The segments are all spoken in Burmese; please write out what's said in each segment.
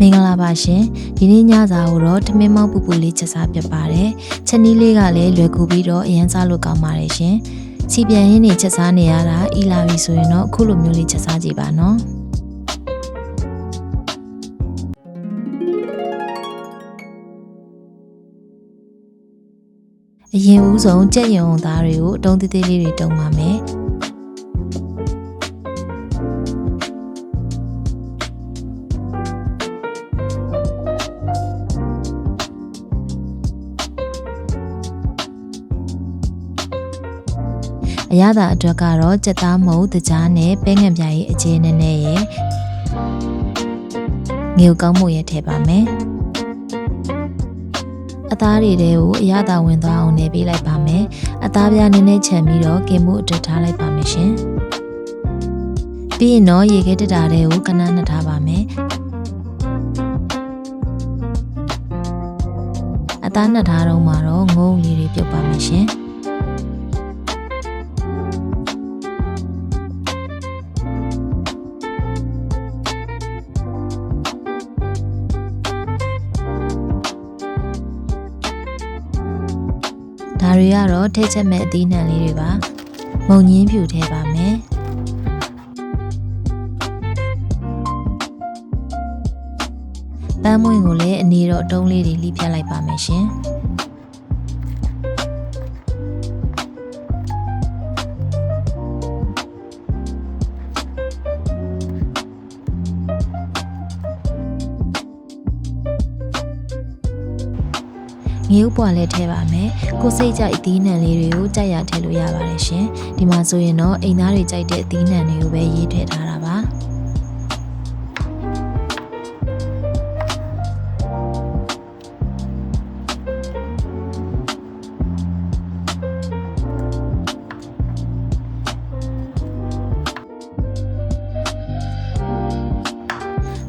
မင်္ဂလာပါရှင်ဒီနေ့ညစာကိုတော့ထမင်းမောက်ပူပူလေးချက်စားပြပါတယ်ချက်နီးလေးကလည်းလွယ်ကူပြီးတော့အရန်စားလို့ကောင်းပါတယ်ရှင်စီပြန်ရင်းနေချက်စားနေရတာအီလာပြီဆိုရင်တော့အခုလိုမျိုးလေးချက်စားကြည့်ပါနော်အရင်ဦးဆုံးကြက်ရုံသားတွေကိုအတုံးသေးသေးလေးတွေတုံပါမယ် အရသာအတွက်ကတော့ကြက်သားမုံတကြားနဲ့ပဲငံပြားရဲ့အခြေအနေနဲ့ရဲ့ငေကောင်းမှုရဲ့ထည့်ပါမယ်အသားတွေတဲကိုအရသာဝင်သွားအောင်နေပေးလိုက်ပါမယ်အသားပြားနည်းနည်းခြံပြီးတော့ကင်မှုအတွက်ထားလိုက်ပါမယ်ရှင်ပြီးရင်တော့ရေခဲတက်တာတဲကိုကနန်းနှထားပါမယ်အသားနှထားတော့မှတော့ငုံလေးတွေပြုတ်ပါမယ်ရှင် ဒါတွေကတော့ထိတ်ချက်မဲ့အသီးနှံလေးတွေပါမုံညင်းဖြူထဲပါမယ်ပန်းမွင့်ကိုလည်းအနေတော့အတုံးလေးတွေလှိဖြတ်လိုက်ပါမယ်ရှင် ငေးဥပွားလည်းထည့်ပါမယ်ကိုစိတ်ကြိုက်အသီးနှံလေးတွေကိုကြိုက်ရထည့်လို့ရပါတယ်ရှင်ဒီမှာဆိုရင်တော့အိမ်သားတွေကြိုက်တဲ့အသီးနှံတွေကိုပဲရေးထည့်ထားတာပါ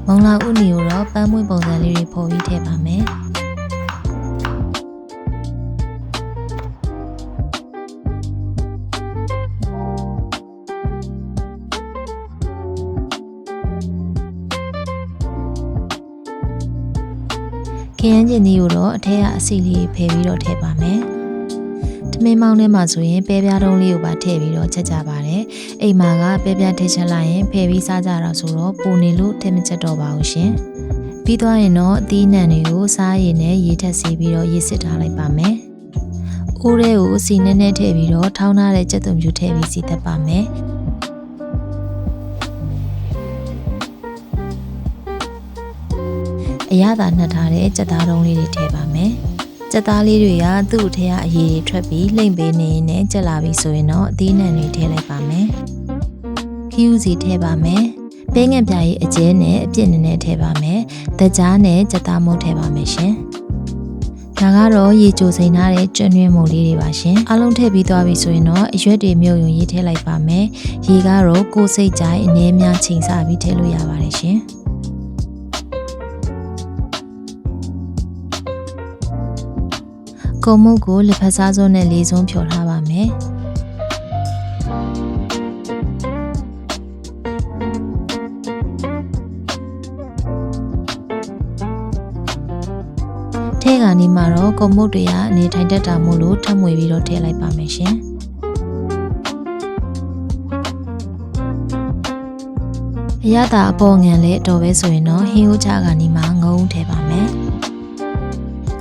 မုံလာဥနီကိုတော့ပန်းမွင့်ပုံစံလေးတွေပေါ်ပြီးထည့်ပါမယ် ခရမ်းကျင်သီးကိုတော့အထက်ကအစီလေးဖယ်ပြီးတော့ထည့်ပါမယ်။ထမင်းမောင်းထဲမှာဆိုရင်ပဲပြားတုံးလေးကိုပါထည့်ပြီးတော့ချက်ကြပါတယ်။အိမ်မှာကပဲပြားထည့်ချက်လိုက်ရင်ဖယ်ပြီးစားကြတာဆိုတော့ပူနေလို့ထည့်မချက်တော့ပါဘူးရှင်။ပြီးသွားရင်တော့အသီးနှံတွေကိုစားရည်နဲ့ရေထက်စီပြီးတော့ရေစစ်ထားလိုက်ပါမယ်။အိုးထဲကိုစီနည်းနည်းထည့်ပြီးတော့ထောင်းထားတဲ့ကြက်သွန်ဖြူထည့်ပြီးစီသက်ပါမယ်။ အရသာနှက်ထားတဲ့ကြက်သားတုံးလေးတွေထည့်ပါမယ်။ကြက်သားလေးတွေကသူ့အထက်ကအရည်တွေထွက်ပြီးလှိမ့်ပေးနေရင်လည်းကြက်လာပြီဆိုရင်တော့အသီးနှံတွေထည့်လိုက်ပါမယ်။ခီးဥစီထည့်ပါမယ်။ပဲငယ်ပြားရဲ့အကျဲနဲ့အပြစ်နည်းနည်းထည့်ပါမယ်။တကြားနဲ့ကြက်သားမုတ်ထည့်ပါမယ်ရှင်။ဒါကတော့ရေကြိုစိန်ထားတဲ့ကျွန်းတွင်းမုံလေးတွေပါရှင်။အားလုံးထည့်ပြီးသွားပြီဆိုရင်တော့အရွက်တွေမြုပ်ယုံရေးထည့်လိုက်ပါမယ်။ရေကတော့ကိုယ်စိတ်ကြိုက်အနေများချိန်ဆပြီးထည့်လို့ရပါတယ်ရှင်။ ကုံမုတ်ကိုလက်ဖက်စားစုံနဲ့လေးစုံဖြော်ထားပါမယ်။ထဲကနေမှတော့ကုံမုတ်တွေကအနေထိုင်တတ်တာမို့လို့ထပ်မွေပြီးတော့ထည့်လိုက်ပါမယ်ရှင်။အရသာအပေါ်ငံလည်းအတော်ပဲဆိုရင်တော့ဟင်းဦးချကနေမှငုံထည့်ပါမယ်။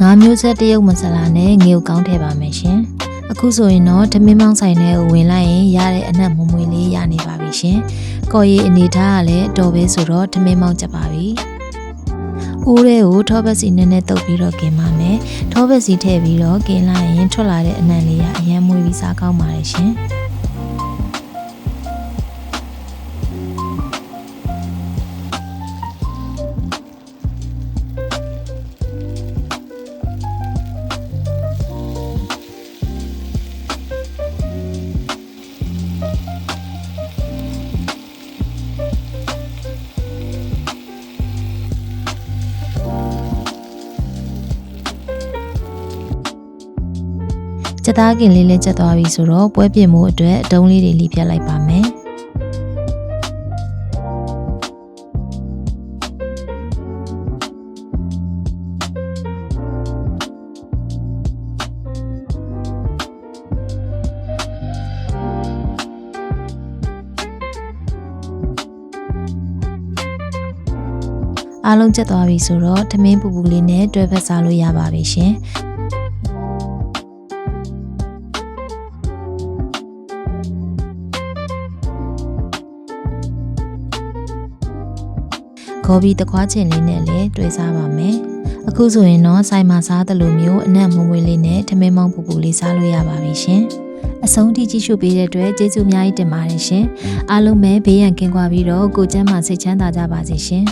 ငါးမျိုးဆက်တရုတ်မဆလာနဲ့ငေကိုကောင်းထည့်ပါမယ်ရှင်။အခုဆိုရင်တော့ဓမင်းမောင်းဆိုင်ထဲကိုဝင်လိုက်ရင်ရတဲ့အနက်မွမွေလေးရနေပါပြီရှင်။ကော်ရည်အနေထားကလည်းအတော်ပဲဆိုတော့ဓမင်းမောင်းချက်ပါပြီ။ဦးတဲ့ကိုထောပတ်စီနည်းနည်းတုပ်ပြီးတော့กินပါမယ်။ထောပတ်စီထည့်ပြီးတော့กินလိုက်ရင်ထွက်လာတဲ့အနံ့လေးကအရင်မွေးပြီးစားကောင်းပါတယ်ရှင်။ သားခင်လေးလည်းချက်သွားပြီဆိုတော့ပွဲပြင်မှုအတွက်အတုံးလေးတွေလှီးပြလိုက်ပါမယ်အားလုံးချက်သွားပြီဆိုတော့ထမင်းပူပူလေးနဲ့တွဲဖက်စားလို့ရပါပြီရှင်။ ဂော်ဘီတခွားချင်လေးနဲ့လည်းတွေ့စားပါမယ်အခုဆိုရင်တော့ဆိုင်မှာစားသလိုမျိုးအနက်မွေးမွေးလေးနဲ့ထမင်းမောင်းပူပူလေးစားလို့ရပါပြီရှင်အဆုံးထိကြည့်ရှုပေးတဲ့အတွက်ကျေးဇူးအများကြီးတင်ပါတယ်ရှင်အားလုံးပဲဘေးရန်ကင်းကွာပြီးတော့ကိုယ်ကျန်းမာစိတ်ချမ်းသာကြပါစေရှင်